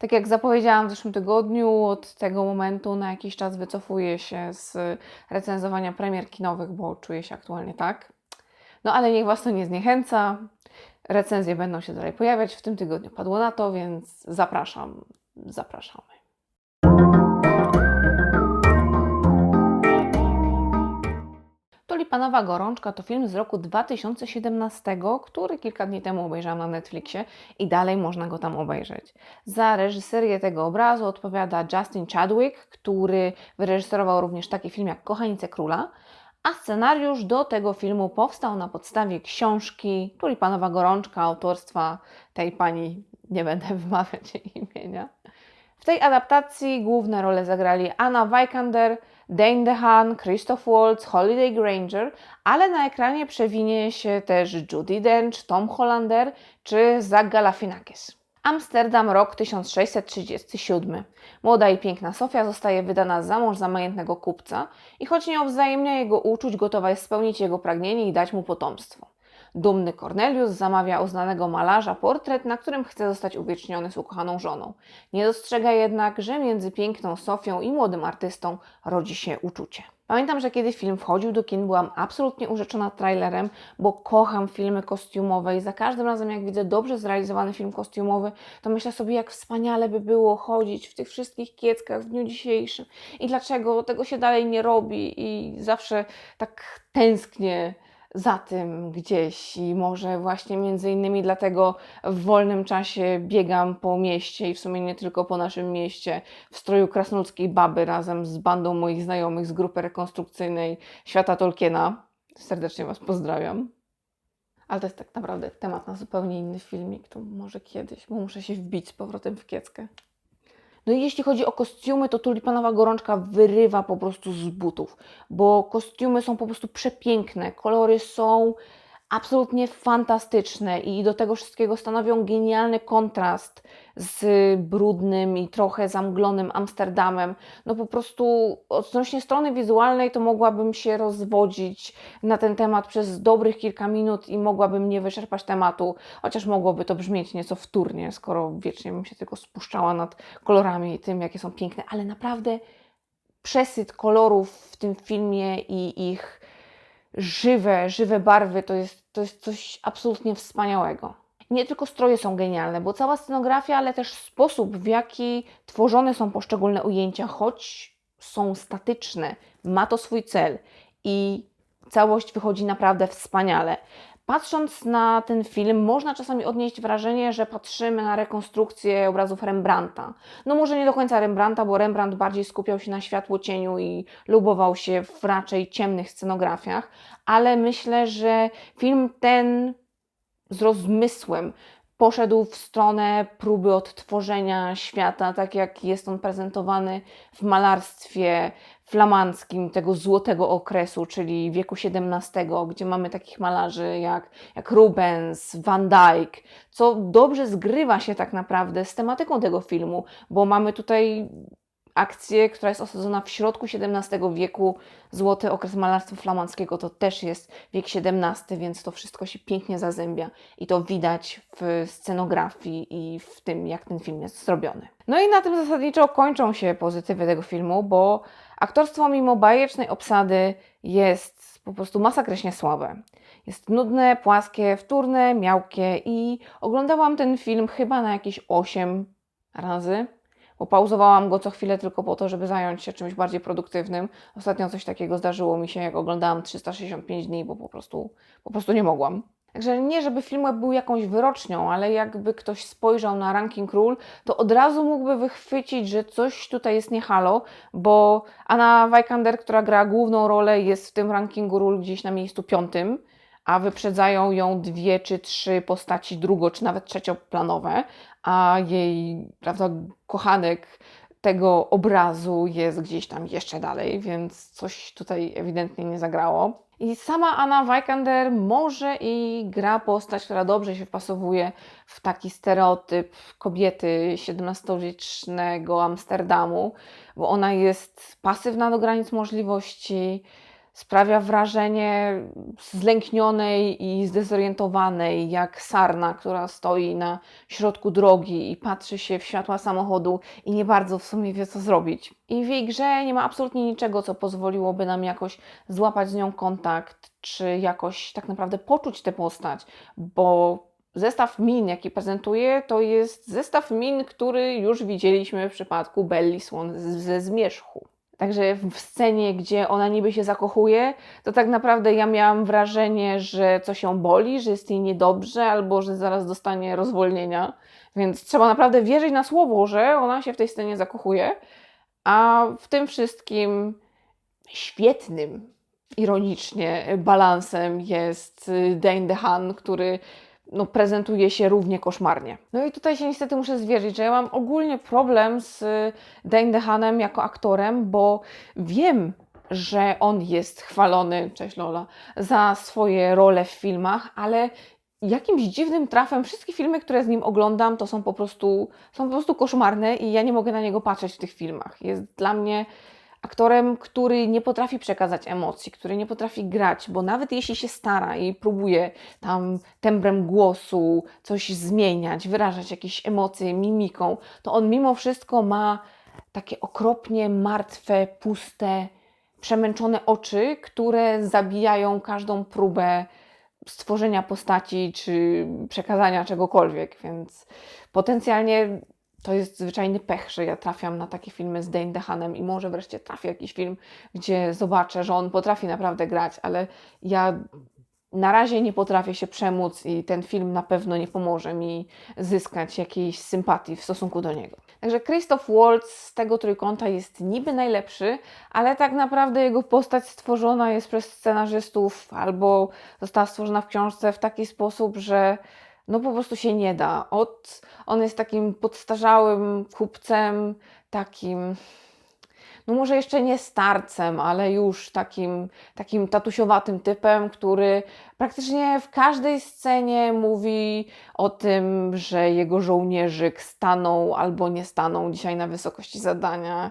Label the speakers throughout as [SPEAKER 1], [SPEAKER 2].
[SPEAKER 1] Tak jak zapowiedziałam w zeszłym tygodniu, od tego momentu na jakiś czas wycofuję się z recenzowania premier kinowych, bo czuję się aktualnie tak. No ale niech Was to nie zniechęca. Recenzje będą się dalej pojawiać. W tym tygodniu padło na to, więc zapraszam, zapraszamy. Tulipanowa Gorączka to film z roku 2017, który kilka dni temu obejrzałam na Netflixie i dalej można go tam obejrzeć. Za reżyserię tego obrazu odpowiada Justin Chadwick, który wyreżyserował również taki film jak Kochanice Króla, a scenariusz do tego filmu powstał na podstawie książki Tulipanowa Gorączka autorstwa tej pani, nie będę wymawiać jej imienia. W tej adaptacji główne role zagrali Anna Vikander, Dane DeHaan, Christoph Waltz, Holiday Granger, ale na ekranie przewinie się też Judy Dench, Tom Hollander czy Zach Galifianakis. Amsterdam, rok 1637. Młoda i piękna Sofia zostaje wydana za mąż za majętnego kupca i choć nie odwzajemnia jego uczuć, gotowa jest spełnić jego pragnienie i dać mu potomstwo. Dumny Cornelius zamawia u znanego malarza portret, na którym chce zostać uwieczniony z ukochaną żoną. Nie dostrzega jednak, że między piękną Sofią i młodym artystą rodzi się uczucie. Pamiętam, że kiedy film wchodził do kin, byłam absolutnie urzeczona trailerem, bo kocham filmy kostiumowe i za każdym razem, jak widzę dobrze zrealizowany film kostiumowy, to myślę sobie, jak wspaniale by było chodzić w tych wszystkich kieckach w dniu dzisiejszym i dlaczego tego się dalej nie robi i zawsze tak tęsknię za tym gdzieś i może właśnie między innymi dlatego w wolnym czasie biegam po mieście i w sumie nie tylko po naszym mieście w stroju krasnoludzkiej baby razem z bandą moich znajomych z grupy rekonstrukcyjnej Świata Tolkiena. Serdecznie Was pozdrawiam. Ale to jest tak naprawdę temat na zupełnie inny filmik, to może kiedyś, bo muszę się wbić z powrotem w kieckę. No i jeśli chodzi o kostiumy, to tulipanowa gorączka wyrywa po prostu z butów, bo kostiumy są po prostu przepiękne, kolory są absolutnie fantastyczne i do tego wszystkiego stanowią genialny kontrast z brudnym i trochę zamglonym Amsterdamem. No po prostu odnośnie strony wizualnej to mogłabym się rozwodzić na ten temat przez dobrych kilka minut i mogłabym nie wyczerpać tematu, chociaż mogłoby to brzmieć nieco wtórnie, skoro wiecznie bym się tylko spuszczała nad kolorami i tym, jakie są piękne, ale naprawdę przesyt kolorów w tym filmie i ich żywe, żywe barwy to jest, to jest coś absolutnie wspaniałego. Nie tylko stroje są genialne, bo cała scenografia, ale też sposób, w jaki tworzone są poszczególne ujęcia, choć są statyczne, ma to swój cel i całość wychodzi naprawdę wspaniale. Patrząc na ten film, można czasami odnieść wrażenie, że patrzymy na rekonstrukcję obrazów Rembrandta. No może nie do końca Rembrandta, bo Rembrandt bardziej skupiał się na światło cieniu i lubował się w raczej ciemnych scenografiach, ale myślę, że film ten z rozmysłem poszedł w stronę próby odtworzenia świata, tak jak jest on prezentowany w malarstwie flamandzkim tego złotego okresu, czyli wieku XVII, gdzie mamy takich malarzy jak, jak Rubens, Van Dyck, co dobrze zgrywa się tak naprawdę z tematyką tego filmu, bo mamy tutaj akcję, która jest osadzona w środku XVII wieku. Złoty okres malarstwa flamandzkiego to też jest wiek XVII, więc to wszystko się pięknie zazębia i to widać w scenografii i w tym, jak ten film jest zrobiony. No i na tym zasadniczo kończą się pozytywy tego filmu, bo aktorstwo mimo bajecznej obsady jest po prostu masakrycznie słabe. Jest nudne, płaskie, wtórne, miałkie i oglądałam ten film chyba na jakieś 8 razy bo pauzowałam go co chwilę tylko po to, żeby zająć się czymś bardziej produktywnym. Ostatnio coś takiego zdarzyło mi się, jak oglądałam 365 dni, bo po prostu, po prostu nie mogłam. Także nie, żeby film był jakąś wyrocznią, ale jakby ktoś spojrzał na ranking ról, to od razu mógłby wychwycić, że coś tutaj jest nie halo, bo Anna Vikander, która gra główną rolę, jest w tym rankingu ról gdzieś na miejscu piątym, a wyprzedzają ją dwie czy trzy postaci drugo, czy nawet trzecioplanowe, a jej prawda, kochanek tego obrazu jest gdzieś tam jeszcze dalej, więc coś tutaj ewidentnie nie zagrało. I sama Anna Vikander może i gra postać, która dobrze się wpasowuje w taki stereotyp kobiety XVII-wiecznego Amsterdamu, bo ona jest pasywna do granic możliwości, sprawia wrażenie zlęknionej i zdezorientowanej, jak sarna, która stoi na środku drogi i patrzy się w światła samochodu i nie bardzo w sumie wie, co zrobić. I w jej grze nie ma absolutnie niczego, co pozwoliłoby nam jakoś złapać z nią kontakt, czy jakoś tak naprawdę poczuć tę postać, bo zestaw min, jaki prezentuje, to jest zestaw min, który już widzieliśmy w przypadku Belli Swan ze Zmierzchu. Także w scenie, gdzie ona niby się zakochuje, to tak naprawdę ja miałam wrażenie, że coś ją boli, że jest jej niedobrze, albo że zaraz dostanie rozwolnienia. Więc trzeba naprawdę wierzyć na słowo, że ona się w tej scenie zakochuje. A w tym wszystkim świetnym, ironicznie, balansem jest Dane DeHaan, który no, prezentuje się równie koszmarnie. No i tutaj się niestety muszę zwierzyć, że ja mam ogólnie problem z Dane DeHaanem jako aktorem, bo wiem, że on jest chwalony, cześć Lola, za swoje role w filmach, ale jakimś dziwnym trafem wszystkie filmy, które z nim oglądam, to są po prostu, są po prostu koszmarne i ja nie mogę na niego patrzeć w tych filmach. Jest dla mnie aktorem, który nie potrafi przekazać emocji, który nie potrafi grać, bo nawet jeśli się stara i próbuje tam tembrem głosu coś zmieniać, wyrażać jakieś emocje mimiką, to on mimo wszystko ma takie okropnie martwe, puste, przemęczone oczy, które zabijają każdą próbę stworzenia postaci czy przekazania czegokolwiek, więc potencjalnie to jest zwyczajny pech, że ja trafiam na takie filmy z Dane DeHaanem i może wreszcie trafię jakiś film, gdzie zobaczę, że on potrafi naprawdę grać, ale ja na razie nie potrafię się przemóc i ten film na pewno nie pomoże mi zyskać jakiejś sympatii w stosunku do niego. Także Christoph Waltz z tego trójkąta jest niby najlepszy, ale tak naprawdę jego postać stworzona jest przez scenarzystów albo została stworzona w książce w taki sposób, że no po prostu się nie da. Od, on jest takim podstarzałym kupcem, takim, no może jeszcze nie starcem, ale już takim, takim tatusiowatym typem, który praktycznie w każdej scenie mówi o tym, że jego żołnierzyk staną albo nie staną dzisiaj na wysokości zadania.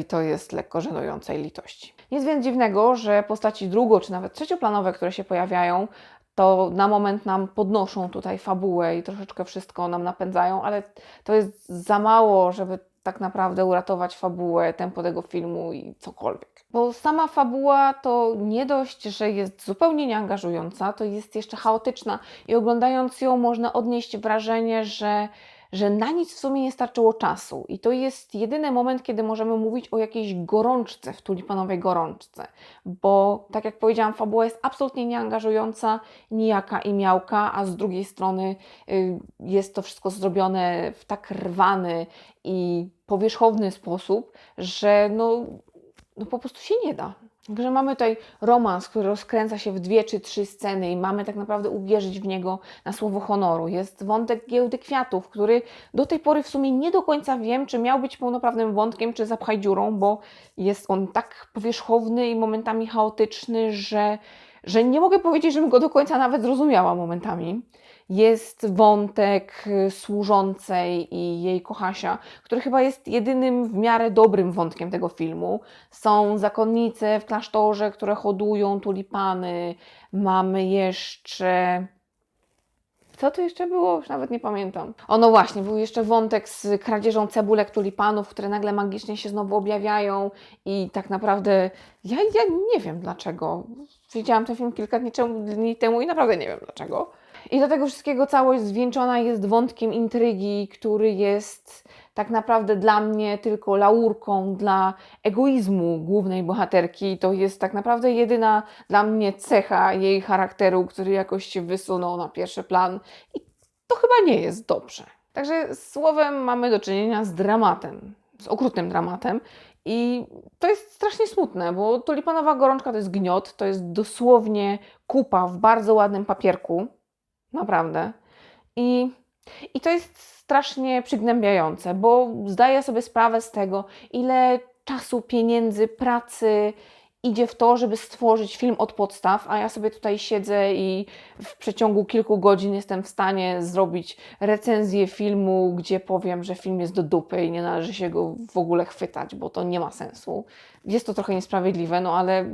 [SPEAKER 1] I to jest lekko żenującej litości. Nic więc dziwnego, że postaci drugo- czy nawet trzecioplanowe, które się pojawiają, to na moment nam podnoszą tutaj fabułę i troszeczkę wszystko nam napędzają, ale to jest za mało, żeby tak naprawdę uratować fabułę, tempo tego filmu i cokolwiek. Bo sama fabuła to nie dość, że jest zupełnie nieangażująca, to jest jeszcze chaotyczna i oglądając ją można odnieść wrażenie, że że na nic w sumie nie starczyło czasu. I to jest jedyny moment, kiedy możemy mówić o jakiejś gorączce w tulipanowej gorączce. Bo, tak jak powiedziałam, fabuła jest absolutnie nieangażująca, nijaka i miałka, a z drugiej strony y, jest to wszystko zrobione w tak rwany i powierzchowny sposób, że no, no po prostu się nie da. Także mamy tutaj romans, który rozkręca się w dwie czy trzy sceny i mamy tak naprawdę uwierzyć w niego na słowo honoru. Jest wątek giełdy kwiatów, który do tej pory w sumie nie do końca wiem, czy miał być pełnoprawnym wątkiem, czy zapchaj dziurą, bo jest on tak powierzchowny i momentami chaotyczny, że, że nie mogę powiedzieć, żebym go do końca nawet zrozumiała momentami jest wątek y, służącej i jej kochasia, który chyba jest jedynym w miarę dobrym wątkiem tego filmu. Są zakonnice w klasztorze, które hodują tulipany. Mamy jeszcze. Co to jeszcze było? Już nawet nie pamiętam. O no właśnie, był jeszcze wątek z kradzieżą cebulek tulipanów, które nagle magicznie się znowu objawiają i tak naprawdę ja, ja nie wiem dlaczego. Widziałam ten film kilka dni, dni temu i naprawdę nie wiem dlaczego. I do tego wszystkiego całość zwieńczona jest wątkiem intrygi, który jest tak naprawdę dla mnie tylko laurką dla egoizmu głównej bohaterki. To jest tak naprawdę jedyna dla mnie cecha jej charakteru, który jakoś się wysunął na pierwszy plan i to chyba nie jest dobrze. Także słowem mamy do czynienia z dramatem, z okrutnym dramatem i to jest strasznie smutne, bo tulipanowa gorączka to jest gniot, to jest dosłownie kupa w bardzo ładnym papierku, Naprawdę. I, I to jest strasznie przygnębiające, bo zdaję sobie sprawę z tego, ile czasu, pieniędzy, pracy idzie w to, żeby stworzyć film od podstaw, a ja sobie tutaj siedzę i w przeciągu kilku godzin jestem w stanie zrobić recenzję filmu, gdzie powiem, że film jest do dupy i nie należy się go w ogóle chwytać, bo to nie ma sensu. Jest to trochę niesprawiedliwe, no ale,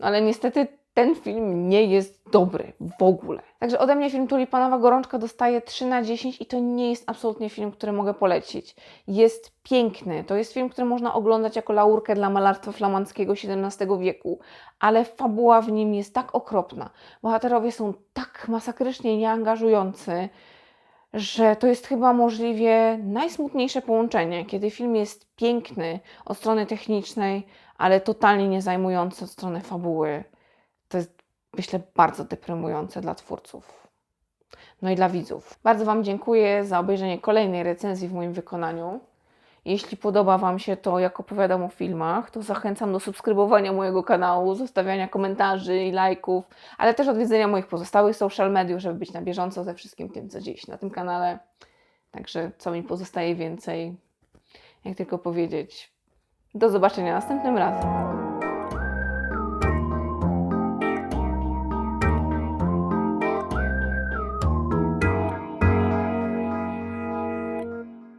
[SPEAKER 1] no ale niestety ten film nie jest dobry w ogóle. Także ode mnie film Tulipanowa Gorączka dostaje 3 na 10 i to nie jest absolutnie film, który mogę polecić. Jest piękny. To jest film, który można oglądać jako laurkę dla malarstwa flamandzkiego XVII wieku, ale fabuła w nim jest tak okropna. Bohaterowie są tak masakrycznie nieangażujący, że to jest chyba możliwie najsmutniejsze połączenie, kiedy film jest piękny od strony technicznej, ale totalnie nie zajmujący od strony fabuły. To jest, myślę, bardzo deprymujące dla twórców. No i dla widzów. Bardzo Wam dziękuję za obejrzenie kolejnej recenzji w moim wykonaniu. Jeśli podoba Wam się to, jak opowiadam o filmach, to zachęcam do subskrybowania mojego kanału, zostawiania komentarzy i lajków, ale też odwiedzenia moich pozostałych social mediów, żeby być na bieżąco ze wszystkim tym, co dzieje się na tym kanale. Także co mi pozostaje więcej, jak tylko powiedzieć. Do zobaczenia następnym razem.